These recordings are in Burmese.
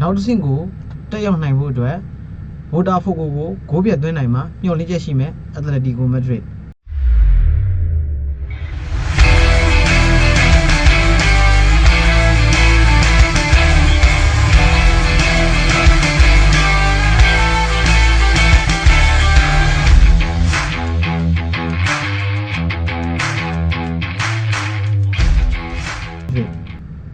နောက်တစ်ဆင့်ကိုတက်ရောက်နိုင်ဖို့အတွက်ဗိုတာဖိုကိုကိုဂိုးပြတ်သွင်းနိုင်မှာမျှော်လင့်ချက်ရှိမယ်အက်တလက်တီကိုမက်ဒရစ်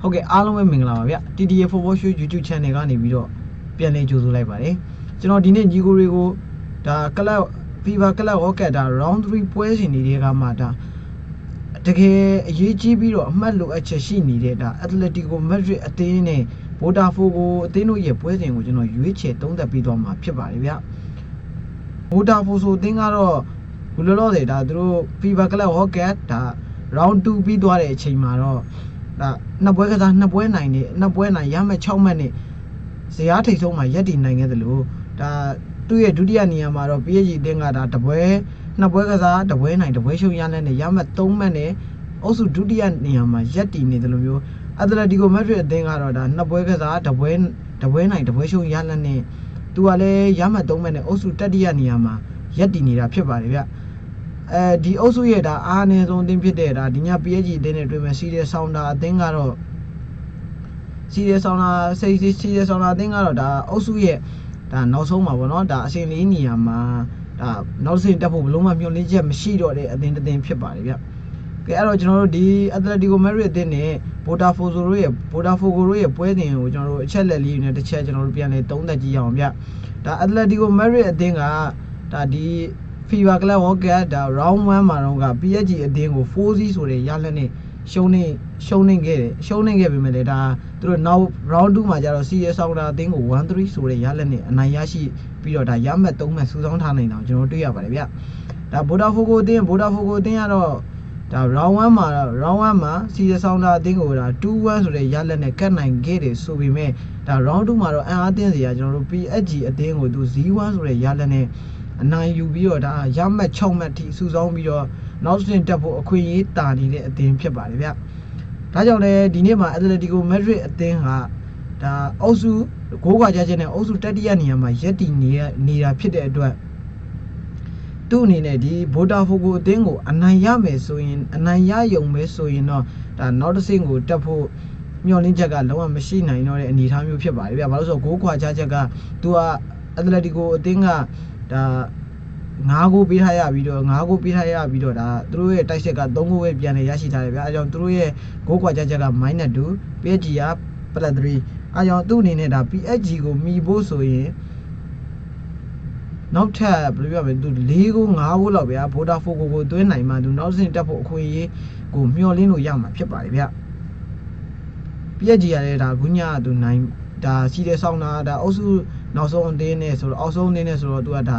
ဟုတ်ကဲ့အားလုံးပဲမင်္ဂလာပါဗျ TTA Football Show YouTube Channel ကနေပြီးတော့ပြန်လည်ကြိုဆိုလိုက်ပါတယ်ကျွန်တော်ဒီနေ့ညီကိုတွေကိုဒါကလပ် FIFA ကလပ်ဟောကက်ဒါ round 3ပွဲစဉ်နေတဲ့ကမှဒါတကယ်အရေးကြီးပြီးတော့အမှတ်လိုအပ်ချက်ရှိနေတဲ့ဒါ Atletico Madrid အသင်းနဲ့ Botafogo အသင်းတို့ရဲ့ပွဲစဉ်ကိုကျွန်တော်ရွေးချယ်သုံးသပ်ပြီးတော့မှာဖြစ်ပါတယ်ဗျ Botafogo ဆိုအသင်းကတော့ဘယ်လိုလဲဆိုဒါသူတို့ FIFA ကလပ်ဟောကက်ဒါ round 2ပြီးသွားတဲ့အချိန်မှာတော့ ဒါနှစ်ပွဲကစားနှစ်ပွဲနိုင်နေနှစ်ပွဲနိုင်ရမဲ့6မှတ်နဲ့ဇရာထိတ်ဆုံးမှာရက်တည်နိုင်ခဲ့သလိုဒါသူ့ရဲ့ဒုတိယနေရာမှာတော့ PSG အတင်းကဒါတပွဲနှစ်ပွဲကစားတပွဲနိုင်တပွဲရှုံးရတဲ့နဲ့ရမဲ့3မှတ်နဲ့အုပ်စုဒုတိယနေရာမှာရက်တည်နေတယ်လို့မျိုးအက်တလက်တီကိုမက်ဒရစ်အသင်းကတော့ဒါနှစ်ပွဲကစားတပွဲတပွဲနိုင်တပွဲရှုံးရတဲ့နဲ့သူကလည်းရမဲ့3မှတ်နဲ့အုပ်စုတတိယနေရာမှာရက်တည်နေတာဖြစ်ပါတယ်ဗျ အဲဒီအုပ်စုရဲ့ဒါအားအနည်းဆုံးအသင်းဖြစ်တဲ့ဒါဒီည PSG အသင်းနဲ့တွေ့မယ်စီးရဲဆောင်းတာအသင်းကတော့စီးရဲဆောင်းတာစိတ်စီးရဲဆောင်းတာအသင်းကတော့ဒါအုပ်စုရဲ့ဒါနောက်ဆုံးမှာပေါ့နော်ဒါအရှင်လေးနေရာမှာဒါနောက်တစ်ဆင့်တက်ဖို့ဘလုံးမမျှော်လင့်ချက်မရှိတော့တဲ့အသင်းတစ်သင်းဖြစ်ပါတယ်ဗျကဲအဲ့တော့ကျွန်တော်တို့ဒီ Atletico Madrid အသင်းနဲ့ Botafogo တို့ရဲ့ Botafogo တို့ရဲ့ပွဲစဉ်ကိုကျွန်တော်တို့အချက်လက်လေးတွေနဲ့တစ်ချက်ကျွန်တော်တို့ပြန်လဲသုံးသပ်ကြည့်ရအောင်ဗျဒါ Atletico Madrid အသင်းကဒါဒီ FIFA Club World Cup ဒါ round 1မှာတော့က PSG အသင်းကို4-0ဆိုတဲ့ရလက်နဲ့ရှုံးနေရှုံးနေခဲ့တယ်ရှုံးနေခဲ့ပေမဲ့လည်းဒါသူတို့နောက် round 2မှာကျတော့ CS ဆောင်းတာအသင်းကို1-3ဆိုတဲ့ရလက်နဲ့အနိုင်ရရှိပြီးတော့ဒါရမှတ်3မှတ်စူးစောင်းထားနိုင်တာကိုကျွန်တော်တွေ့ရပါတယ်ဗျဒါ Botafogo အသင်း Botafogo အသင်းကတော့ဒါ round 1မှာတော့ round 1မှာ CS ဆောင်းတာအသင်းကိုဒါ2-1ဆိုတဲ့ရလက်နဲ့ကတ်နိုင်ခဲ့တယ်ဆိုပေမဲ့ဒါ round 2မှာတော့အန်အားတင်းစရာကျွန်တော်တို့ PSG အသင်းကိုသူ0-1ဆိုတဲ့ရလက်နဲ့ အနိုင်ယူပြီးတော့ဒါရမှတ်6မှတ်ထိစုဆောင်းပြီးတော့နောက်တစ်တက်ဖို့အခွင့်အရေးတာနေတဲ့အသင်းဖြစ်ပါတယ်ဗျ။ဒါကြောင့်လည်းဒီနေ့မှာ Atletico Madrid အသင်းဟာဒါအုပ်စုဂိုးခွာကြခြင်းနဲ့အုပ်စုတတိယနေရာမှာရက်တည်နေရနေတာဖြစ်တဲ့အတွက်သူ့အနေနဲ့ဒီ Botafogo အသင်းကိုအနိုင်ရမယ်ဆိုရင်အနိုင်ရယုံပဲဆိုရင်တော့ဒါနောက်တစ်ဆင့်ကိုတက်ဖို့မျှော်လင့်ချက်ကလုံးဝမရှိနိုင်တော့တဲ့အနေအထားမျိုးဖြစ်ပါတယ်ဗျ။ဘာလို့လဲဆိုတော့ဂိုးခွာကြချက်ကသူက Atletico အသင်းက ဒါ9ဂိုးပေးထားရပြီးတော့9ဂိုးပေးထားရပြီးတော့ဒါသူတို့ရဲ့တိုက်ဆက်က3ဂိုးပဲပြန်လည်ရရှိထားတယ်ဗျအဲကြောင့်သူတို့ရဲ့ဂိုးကွာချက်ချက်က -2 PSG က +3 အဲကြောင့်သူ့အနေနဲ့ဒါ PSG ကိုမီဖို့ဆိုရင်နောက်ထပ်ဘယ်လိုပြောမလဲသူ၄ဂိုး5ဂိုးလောက်ဗျာ Botafogo ကိုသွင်းနိုင်မှသူနောက်တစ်ဆင့်တက်ဖို့အခွင့်အရေးကိုမျှော်လင့်လို့ရမှာဖြစ်ပါတယ်ဗျ PSG ရတဲ့ဒါဂုညကသူနိုင်ဒါစီးတဲ့ဆောင်းတာဒါအုပ်စု နောက်ဆုံးအတင်းနဲ့ဆိုတော့အောက်ဆုံးအတင်းနဲ့ဆိုတော့သူကဒါ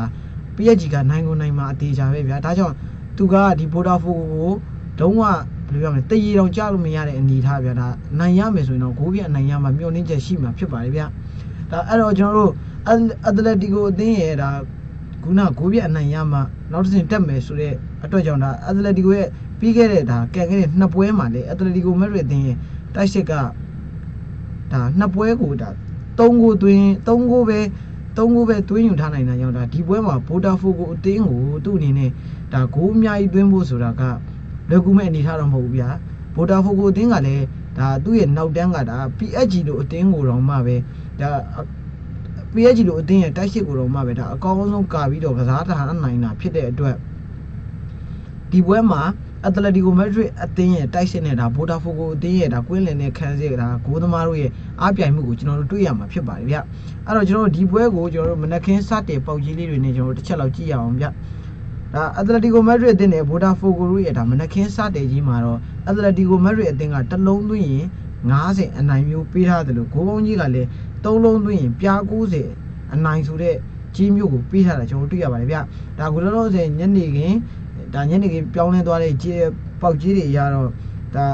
PSG ကနိုင်ကိုနိုင်မှာအသေးချာပဲဗျာဒါကြောင့်သူကဒီ Botafogo ကိုလုံးဝဘယ်လိုပြောမလဲတရေတောင်ကြားလို့မရတဲ့အနေထားဗျာဒါနိုင်ရမယ်ဆိုရင်တော့ဂိုးပြနိုင်ရမှာမျှော်လင့်ချက်ရှိမှာဖြစ်ပါတယ်ဗျာဒါအဲ့တော့ကျွန်တော်တို့ Atletico အသင်းရဲ့ဒါခုနဂိုးပြအနိုင်ရမှာနောက်တစ်ဆင့်တက်မယ်ဆိုတဲ့အတွက်ကြောင့်ဒါ Atletico ရဲ့ပြီးခဲ့တဲ့ဒါကံခဲ့တဲ့နှစ်ပွဲမှာလေ Atletico Madrid အသင်းရဲ့တိုက်စစ်ကဒါနှစ်ပွဲကိုဒါ 3ဂိုးသွင်း3ဂိုးပဲ3ဂိုးပဲသွင်းယူထားနိုင်တာကြောင့်ဒါဒီပွဲမှာ Botafogo အသင်းကိုသူ့အနေနဲ့ဒါဂိုးအများကြီးသွင်းဖို့ဆိုတာကလွယ်ကူမဲ့အနေထားတော့မဟုတ်ဘူးဗျာ Botafogo အသင်းကလည်းဒါသူ့ရဲ့နောက်တန်းကဒါ PSG လို့အသင်းကိုတော့မှပဲဒါ PSG လို့အသင်းရဲ့တိုက်စစ်ကိုတော့မှပဲဒါအကောင်းဆုံးကာပြီးတော့ကစားထားနိုင်တာဖြစ်တဲ့အတွက်ဒီပွဲမှာ Atletico Madrid အသင်းရဲ့တိုက်စစ်နဲ့ဒါ Botafogo အသင်းရဲ့ဒါကွင်းလင်နဲ့ခန်းစစ်ဒါဂိုးသမားတို့ရဲ့အားပြိုင်မှုကိုကျွန်တော်တို့တွေ့ရမှာဖြစ်ပါတယ်ဗျအဲ့တော့ကျွန်တော်တို့ဒီပွဲကိုကျွန်တော်တို့မနက်ခင်းစတဲ့ပေါက်ကြီးလေးတွေနဲ့ကျွန်တော်တို့တစ်ချက်လောက်ကြည့်ရအောင်ဗျဒါ Atletico Madrid အသင်းနဲ့ Botafogo တို့ရဲ့ဒါမနက်ခင်းစတဲ့ကြီးမှာတော့ Atletico Madrid အသင်းကတစ်လုံးသွင်းရင်90အနိုင်မျိုးပေးထားတယ်လို့ဂိုးပေါင်းကြီးကလည်း3လုံးသွင်းရင်ပြား90အနိုင်ဆိုတဲ့ကြီးမျိုးကိုပေးထားတာကျွန်တော်တို့တွေ့ရပါတယ်ဗျဒါကိုလောလောဆယ်ညနေခင်း ဒါညနေခင်းပြောင်းလဲသွားတဲ့ကြေပေါက်ကြီးတွေရတော့ဒါ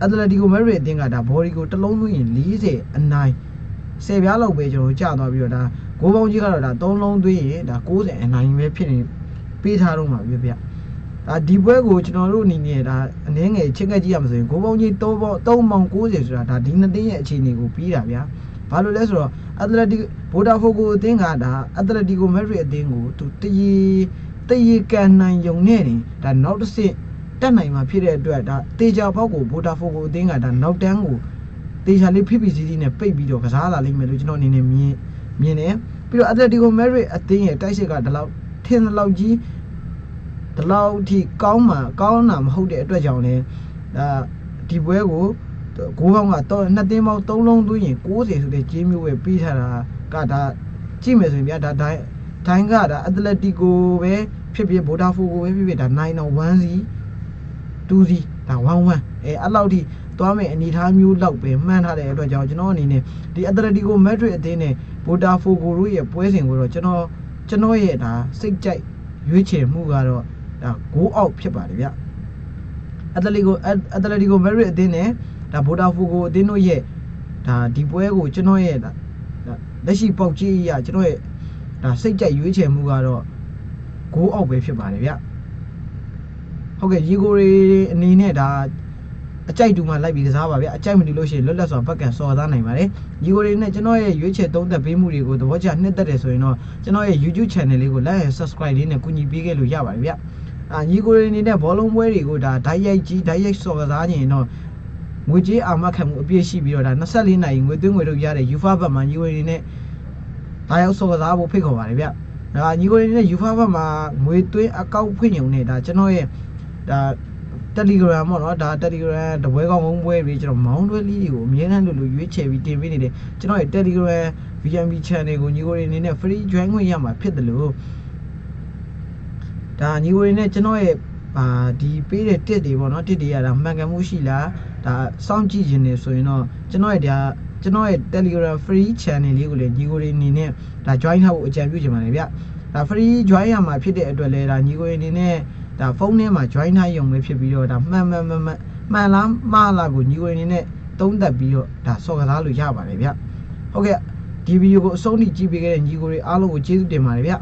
အက်တလက်တီကိုမက်ရီအသင်းကဒါဘော်ဒီကိုတစ်လုံးသွင်းရင်40အနိုင်10ပြားလောက်ပဲကျွန်တော်ကြာသွားပြီးတော့ဒါဂိုးပေါင်းကြီးကတော့ဒါ3လုံးသွင်းရင်ဒါ90အနိုင်ပဲဖြစ်နေပေးထားတော့မှာပြပြဒါဒီပွဲကိုကျွန်တော်တို့အနေနဲ့ဒါအနည်းငယ်ချက်ကကြည့်ရမှာဆိုရင်ဂိုးပေါင်းကြီး3ပေါင်း3ပေါင်း90ဆိုတာဒါဒီနှစ်သိန်းရဲ့အခြေအနေကိုပြီးတာဗျာဘာလို့လဲဆိုတော့အက်တလက်တီဘိုတာဖိုကိုအသင်းကဒါအက်တလက်တီကိုမက်ဒရစ်အသင်းကိုသူတရီ တရီကန်နိုင်ယုံနဲ့တင်ဒါနောက်တစ်ဆင့်တက်နိုင်မှာဖြစ်တဲ့အတွက်ဒါတေချာဘောက်ကိုဘိုတာဖိုကိုအသင်းကဒါနောက်တန်းကိုတေချာလေးဖိဖိစီးစီးနဲ့ပိတ်ပြီးတော့ကစားလာလိမ့်မယ်လို့ကျွန်တော်အနေနဲ့မြင်မြင်တယ်ပြီးတော့အက်တလက်တီကိုမက်ဒရစ်အသင်းရဲ့တိုက်စစ်ကဒီလောက်ထင်တဲ့လောက်ကြီးဒီလောက်အထိကောင်းမှကောင်းတာမဟုတ်တဲ့အတွက်ကြောင့်လဲဒါဒီပွဲကိုဂိုးပေါင်းကတော့နှစ်သင်းပေါင်း3လုံးသွင်းရင်60ဆိုတဲ့ကြေးမျိုးပဲပြီးထားတာကဒါကြည့်မယ်ဆိုရင်ဗျာဒါဒိုင်းဒိုင်းကဒါအက်တလက်တီကိုပဲ ဖြစ်ဖြစ်ဗိုဒါဖိုကိုပဲဖြစ်ဖြစ်ဒါ9တော့1စီ2စီဒါ1 1အဲအဲ့လောက်ထိသွားမယ်အနေထားမျိုးလောက်ပဲမှန်းထားတဲ့အတွက်ကြောင့်ကျွန်တော်အနေနဲ့ဒီအက်တလက်တီကိုမက်ဒရစ်အသင်းနဲ့ဗိုဒါဖိုကိုတို့ရဲ့ပွဲစဉ်ကိုတော့ကျွန်တော်ကျွန်တော်ရဲ့ဒါစိတ်ကြိုက်ရွေးချယ်မှုကတော့ဒါဂိုးအောက်ဖြစ်ပါတယ်ဗျအက်တလီကိုအက်တလီကိုမက်ရစ်အသင်းနဲ့ဒါဗိုတာဖူကိုအသင်းတို့ရဲ့ဒါဒီပွဲကိုကျွန်တော်ရဲ့ဒါဒါလက်ရှိပေါက်ကြီးရကျွန်တော်ရဲ့ဒါစိတ်ကြိုက်ရွေးချယ်မှုကတော့ ဂိုးအောက်ပဲဖြစ်ပါတယ်ဗျဟုတ်ကဲ့ရီကိုရီအနေနဲ့ဒါအကြိုက်တူမှလိုက်ပြီးကစားပါဗျအကြိုက်မတူလို့ရှိရင်လွတ်လပ်စွာဘက်ကန်စော်သားနိုင်ပါတယ်ရီကိုရီနဲ့ကျွန်တော်ရဲ့ရွေးချယ်သုံးသက်ပေးမှုတွေကိုသဘောကျနှစ်သက်တယ်ဆိုရင်တော့ကျွန်တော်ရဲ့ YouTube channel လေးကို like and subscribe လေးနဲ့ကူညီပေးခဲ့လို့ရပါတယ်ဗျအာညီကိုရီအနေနဲ့ဘောလုံးပွဲတွေကိုဒါဓာတ်ရိုက်ကြီးဓာတ်ရိုက်စော်ကစားခြင်းတော့ငွေကြေးအာမခံမှုအပြည့်ရှိပြီးတော့ဒါ24နိုင်ငွေသွင်းငွေထုတ်ရတဲ့ UFA ဘက်မှာညီကိုရီအနေနဲ့ဒါရောက်စော်ကစားဖို့ဖိတ်ခေါ်ပါတယ်ဗျ ဒါညီကိုရီအနေနဲ့ UFA ဘက်မှာငွေသွင်းအကောက်ဖွင့်ရုံနဲ့ဒါကျွန်တော်ရဲ့ဒါ Telegram ပေါ့နော်ဒါ Telegram တပွဲကောင်းပွဲပြီးကျွန်တော်မောင်းတွဲလေးတွေကိုအများအားလို့လို့ရွေးချယ်ပြီးတင်ပေးနေတယ်ကျွန်တော်ရဲ့ Telegram VMB channel ကိုညီကိုရီအနေနဲ့ free join ခွင့်ရမှာဖြစ်တယ်လို့ဒါညီကိုရီနဲ့ကျွန်တော်ရဲ့အာဒီပေးတဲ့တစ်တွေပေါ့နော်တစ်တွေရတာမှန်ကန်မှုရှိလားဒါစောင့်ကြည့်ခြင်းနေဆိုရင်တော့ကျွန်တော်ရဲ့ဒါ ကျွန်တော်ရဲ့ Telegram free channel လေးကိုလည်းညီကိုရီအနေနဲ့ဒါ join ထားဖို့အကြံပြုချင်ပါတယ်ဗျဒါ free join ရမှာဖြစ်တဲ့အတွက်လည်းဒါညီကိုရီအနေနဲ့ဒါဖုန်းထဲမှာ join ထားရုံပဲဖြစ်ပြီးတော့ဒါမှန်မှန်မှန်မှန်မှန်လားမှားလားကိုညီကိုရီအနေနဲ့သုံးသပ်ပြီးတော့ဒါစော်ကစားလို့ရပါတယ်ဗျဟုတ်ကဲ့ဒီဗီဒီယိုကိုအဆုံးထိကြည့်ပေးခဲ့တဲ့ညီကိုရီအားလုံးကိုကျေးဇူးတင်ပါတယ်ဗျ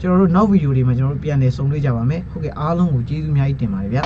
ကျွန်တော်တို့နောက်ဗီဒီယိုတွေမှာကျွန်တော်တို့ပြန်လည်ဆုံတွေ့ကြပါမယ်ဟုတ်ကဲ့အားလုံးကိုကျေးဇူးအများကြီးတင်ပါတယ်ဗျ